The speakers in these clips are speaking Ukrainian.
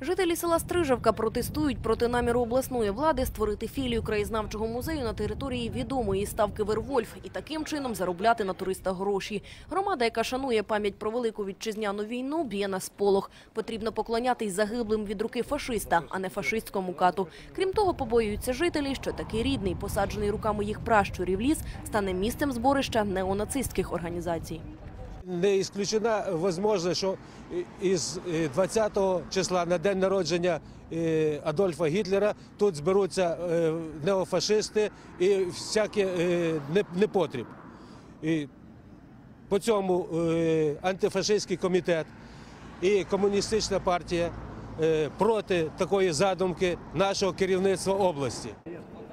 Жителі села Стрижавка протестують проти наміру обласної влади створити філію краєзнавчого музею на території відомої ставки Вервольф і таким чином заробляти на туристах гроші. Громада, яка шанує пам'ять про велику вітчизняну війну, б'є на сполох. Потрібно поклонятись загиблим від руки фашиста, а не фашистському кату. Крім того, побоюються жителі, що такий рідний, посаджений руками їх пращурів ліс, стане місцем зборища неонацистських організацій. Не исключена можливість, що із е, 20 числа на день народження е, Адольфа Гітлера тут зберуться е, неофашисти і всякий е, непотріб. І по цьому е, антифашистський комітет і комуністична партія е, проти такої задумки нашого керівництва області.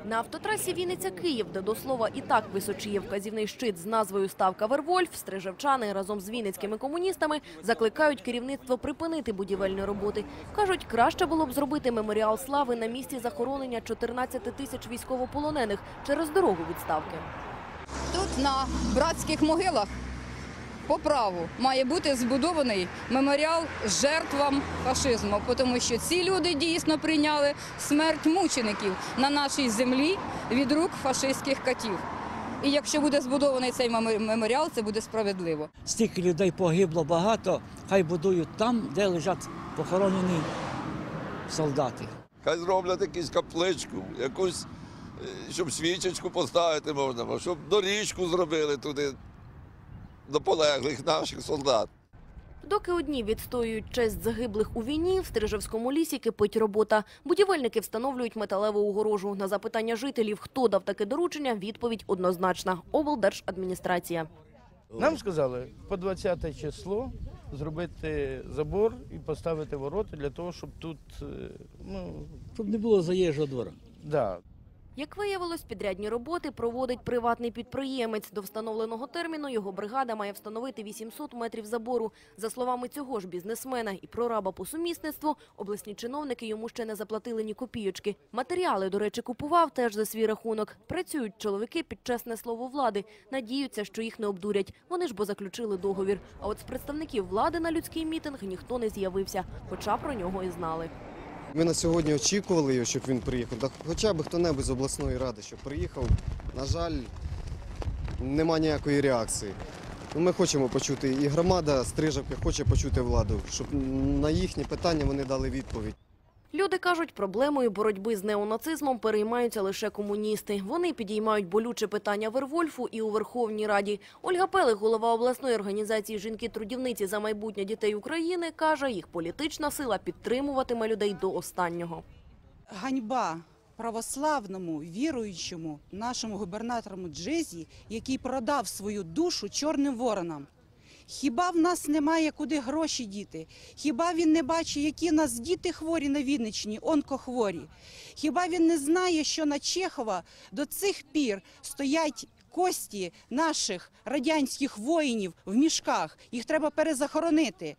На автотрасі Вінниця-Київ, де до слова і так височіє вказівний щит з назвою «Ставка Вервольф», стрижевчани разом з вінницькими комуністами закликають керівництво припинити будівельні роботи. Кажуть, краще було б зробити меморіал слави на місці захоронення 14 тисяч військовополонених через дорогу від ставки. Тут на братських могилах по праву має бути збудований меморіал жертвам фашизму, тому що ці люди дійсно прийняли смерть мучеників на нашій землі від рук фашистських катів. І якщо буде збудований цей меморіал, це буде справедливо. стільки людей погибло багато, хай будують там, де лежать похоронені солдати. Хай зроблять якусь капличку, якусь, е, щоб свічечку поставити можна, щоб доріжку зробили туди до полеглих наших солдат. Доки одні відстоюють честь загиблих у війні, в Стрижевському лісі кипить робота. Будівельники встановлюють металеву огорожу. На запитання жителів, хто дав таке доручення, відповідь однозначна – облдержадміністрація. Нам сказали по 20 число зробити забор і поставити ворота для того, щоб тут, е, ну, Щоб не було заїжджого двора. да, Як виявилось, підрядні роботи проводить приватний підприємець. До встановленого терміну його бригада має встановити 800 метрів забору. За словами цього ж бізнесмена і прораба по сумісництву, обласні чиновники йому ще не заплатили ні копійочки. Матеріали, до речі, купував теж за свій рахунок. Працюють чоловіки під чесне слово влади. Надіються, що їх не обдурять. Вони ж бо заключили договір. А от з представників влади на людський мітинг ніхто не з'явився, хоча про нього і знали. Ми на сьогодні очікували його, щоб він приїхав. Та хоча б хто-небудь з обласної ради, щоб приїхав. На жаль, нема ніякої реакції. Ну, Ми хочемо почути, і громада Стрижавки хоче почути владу, щоб на їхні питання вони дали відповідь. Люди кажуть, проблемою боротьби з неонацизмом переймаються лише комуністи. Вони підіймають болюче питання Вервольфу і у Верховній Раді. Ольга Пелих, голова обласної організації «Жінки-трудівниці за майбутнє дітей України, каже, їх політична сила підтримуватиме людей до останнього. ганьба православному віруючому нашому губернатору Джезі, який продав свою душу чорним воронам. Хіба в нас немає куди гроші діти? Хіба він не бачить, які нас діти хворі на Вінниччині, онкохворі? Хіба він не знає, що на Чехова до цих пір стоять кості наших радянських воїнів в мішках? Їх треба перезахоронити.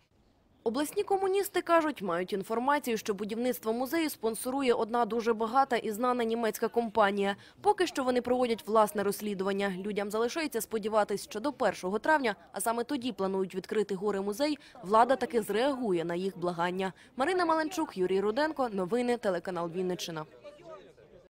Обласні комуністи кажуть, мають інформацію, що будівництво музею спонсорує одна дуже багата і знана німецька компанія. Поки що вони проводять власне розслідування. Людям залишається сподіватись, що до 1 травня, а саме тоді планують відкрити гори музей, влада таки зреагує на їх благання. Марина Маленчук, Юрій Руденко. Новини телеканал Вінниччина.